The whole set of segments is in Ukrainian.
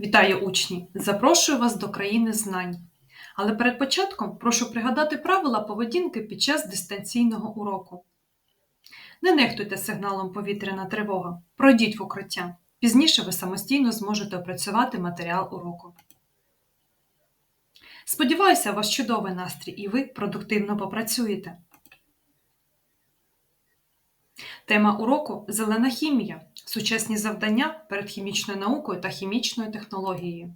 Вітаю учні! Запрошую вас до країни знань. Але перед початком прошу пригадати правила поведінки під час дистанційного уроку. Не нехтуйте сигналом повітряна тривога. Пройдіть в укриття. Пізніше ви самостійно зможете опрацювати матеріал уроку. Сподіваюся, у вас чудовий настрій і ви продуктивно попрацюєте. Тема уроку Зелена хімія. Сучасні завдання перед хімічною наукою та хімічною технологією.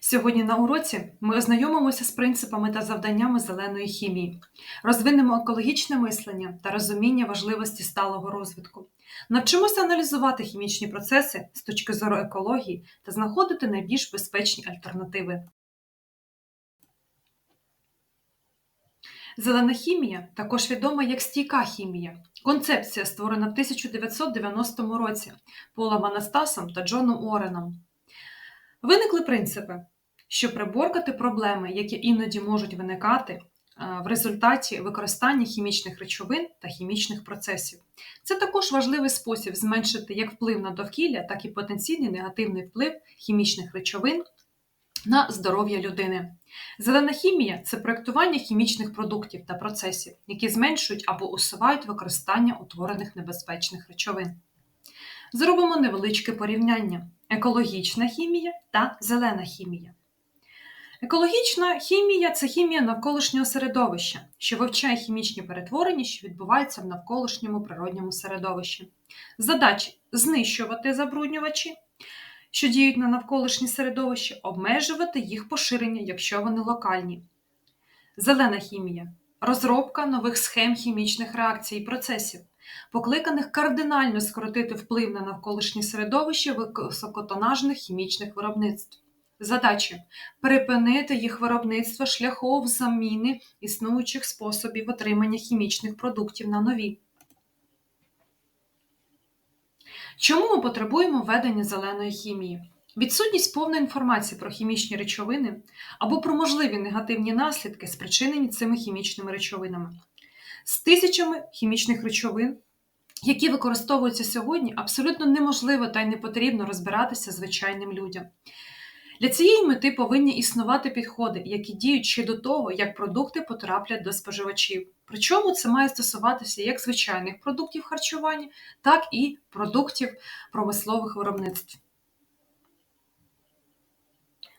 Сьогодні на уроці ми ознайомимося з принципами та завданнями зеленої хімії, розвинемо екологічне мислення та розуміння важливості сталого розвитку. Навчимося аналізувати хімічні процеси з точки зору екології та знаходити найбільш безпечні альтернативи. Зелена хімія також відома як стійка хімія. Концепція створена в 1990 році Полом Анастасом та Джоном Уореном. Виникли принципи, щоб приборкати проблеми, які іноді можуть виникати е, в результаті використання хімічних речовин та хімічних процесів. Це також важливий спосіб зменшити як вплив на довкілля, так і потенційний негативний вплив хімічних речовин на здоров'я людини. Зелена хімія це проєктування хімічних продуктів та процесів, які зменшують або усувають використання утворених небезпечних речовин. Зробимо невеличке порівняння: екологічна хімія та зелена хімія. Екологічна хімія це хімія навколишнього середовища, що вивчає хімічні перетворення, що відбуваються в навколишньому природньому середовищі. Задачі знищувати забруднювачі, що діють на навколишнє середовище, обмежувати їх поширення, якщо вони локальні. Зелена хімія розробка нових схем хімічних реакцій і процесів, покликаних кардинально скоротити вплив на навколишнє середовище високотонажних хімічних виробництв. Задачі припинити їх виробництво шляхом заміни існуючих способів отримання хімічних продуктів на нові. Чому ми потребуємо введення зеленої хімії? Відсутність повної інформації про хімічні речовини або про можливі негативні наслідки, спричинені цими хімічними речовинами. З тисячами хімічних речовин, які використовуються сьогодні, абсолютно неможливо та й не потрібно розбиратися звичайним людям. Для цієї мети повинні існувати підходи, які діють ще до того, як продукти потраплять до споживачів. Причому це має стосуватися як звичайних продуктів харчування, так і продуктів промислових виробництв.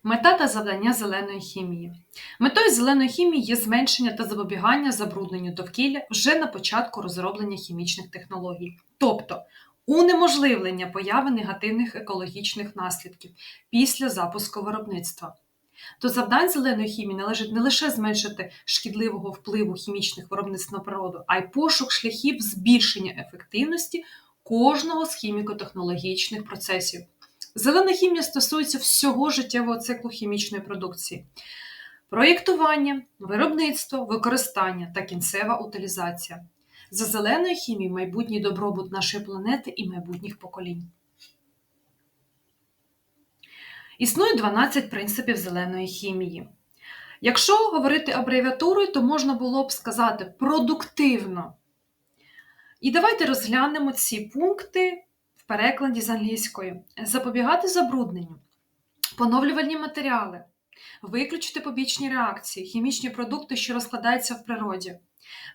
Мета та завдання зеленої хімії. Метою зеленої хімії є зменшення та запобігання забрудненню довкілля вже на початку розроблення хімічних технологій, тобто унеможливлення появи негативних екологічних наслідків після запуску виробництва. До завдань зеленої хімії належить не лише зменшити шкідливого впливу хімічних виробництв на природу, а й пошук шляхів збільшення ефективності кожного з хіміко-технологічних процесів. Зелена хімія стосується всього життєвого циклу хімічної продукції. Проєктування, виробництво, використання та кінцева утилізація. За зеленою хімією майбутній добробут нашої планети і майбутніх поколінь. Існує 12 принципів зеленої хімії. Якщо говорити абревіатурою, то можна було б сказати продуктивно. І давайте розглянемо ці пункти в перекладі з англійської: запобігати забрудненню, поновлювальні матеріали, виключити побічні реакції, хімічні продукти, що розкладаються в природі,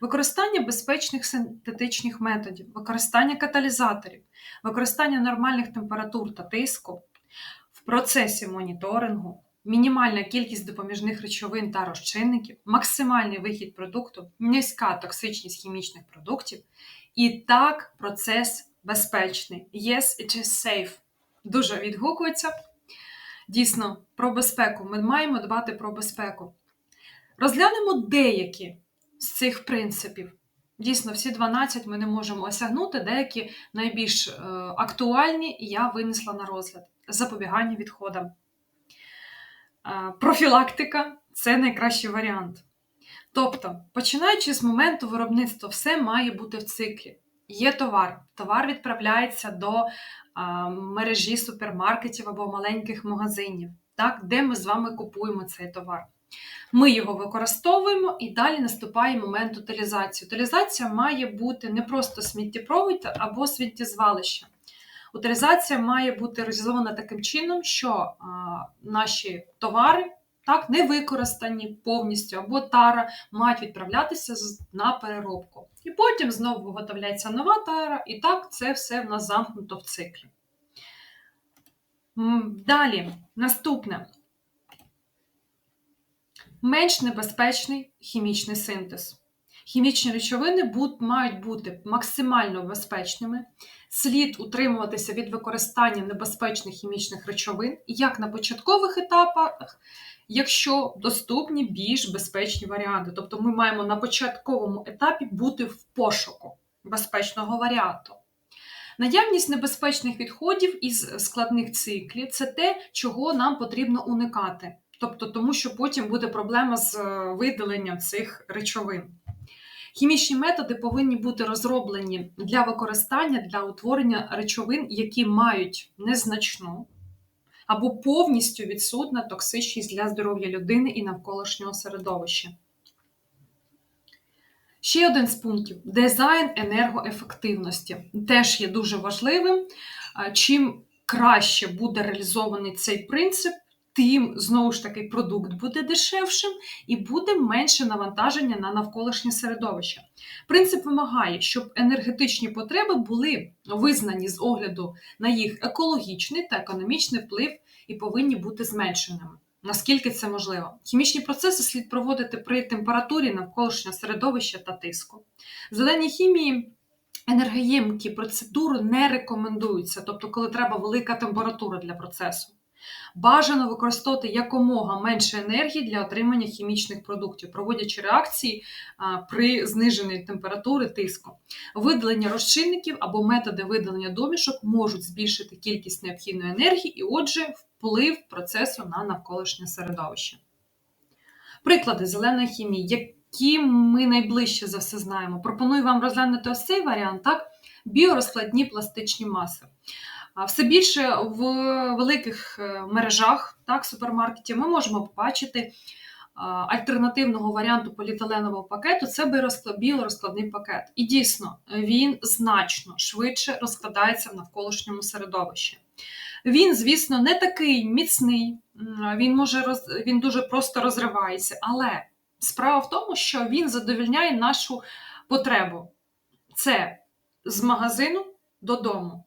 використання безпечних синтетичних методів, використання каталізаторів, використання нормальних температур та тиску процесі моніторингу. Мінімальна кількість допоміжних речовин та розчинників, максимальний вихід продукту, низька токсичність хімічних продуктів. І так процес безпечний. Yes, it is safe. Дуже відгукується. Дійсно, про безпеку. Ми маємо дбати про безпеку. Розглянемо деякі з цих принципів. Дійсно, всі 12 ми не можемо осягнути, деякі найбільш е, актуальні я винесла на розгляд. Запобігання відходам. Е, профілактика це найкращий варіант. Тобто, починаючи з моменту виробництва, все має бути в циклі. Є товар. Товар відправляється до а, мережі супермаркетів або маленьких магазинів, так, де ми з вами купуємо цей товар. Ми його використовуємо і далі наступає момент утилізації. Утилізація має бути не просто сміттєпровід або сміттєзвалище. Утилізація має бути реалізована таким чином, що а, наші товари так, не використані повністю або тара мають відправлятися на переробку. І потім знову виготовляється нова тара, і так це все в нас замкнуто в циклі. Далі, наступне. Менш небезпечний хімічний синтез. Хімічні речовини мають бути максимально безпечними. Слід утримуватися від використання небезпечних хімічних речовин як на початкових етапах, якщо доступні більш безпечні варіанти. Тобто ми маємо на початковому етапі бути в пошуку безпечного варіанту. Наявність небезпечних відходів із складних циклів це те, чого нам потрібно уникати. Тобто, тому що потім буде проблема з е, видаленням цих речовин. Хімічні методи повинні бути розроблені для використання для утворення речовин, які мають незначну або повністю відсутна токсичність для здоров'я людини і навколишнього середовища. Ще один з пунктів дизайн енергоефективності теж є дуже важливим. Чим краще буде реалізований цей принцип, тим знову ж таки продукт буде дешевшим і буде менше навантаження на навколишнє середовище. Принцип вимагає, щоб енергетичні потреби були визнані з огляду на їх екологічний та економічний вплив і повинні бути зменшеними. Наскільки це можливо? Хімічні процеси слід проводити при температурі навколишнього середовища та тиску. В зеленій хімії енергоємкі процедури не рекомендуються, тобто, коли треба велика температура для процесу. Бажано використовувати якомога менше енергії для отримання хімічних продуктів, проводячи реакції при зниженні температури тиску. Видалення розчинників або методи видалення домішок можуть збільшити кількість необхідної енергії і, отже, вплив процесу на навколишнє середовище. Приклади зеленої хімії, які ми найближче за все знаємо. Пропоную вам розглянути ось цей варіант, так? Біорозкладні пластичні маси. Все більше в великих е, мережах так, супермаркетів ми можемо побачити альтернативного варіанту поліетиленового пакету це біорозкладний пакет. І дійсно, він значно швидше розкладається в навколишньому середовищі. Він, звісно, не такий міцний, він може роз... він дуже просто розривається, але справа в тому, що він задовільняє нашу потребу. Це з магазину додому.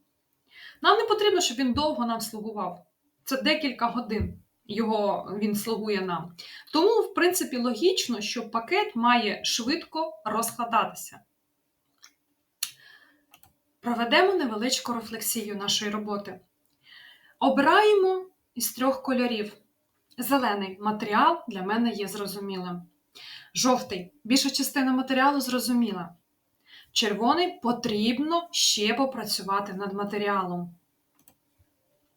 Нам не потрібно, щоб він довго нам слугував. Це декілька годин його він слугує нам. Тому, в принципі, логічно, що пакет має швидко розкладатися. Проведемо невеличку рефлексію нашої роботи. Обираємо із трьох кольорів. Зелений матеріал для мене є зрозумілим. Жовтий більша частина матеріалу зрозуміла. Червоний потрібно ще попрацювати над матеріалом.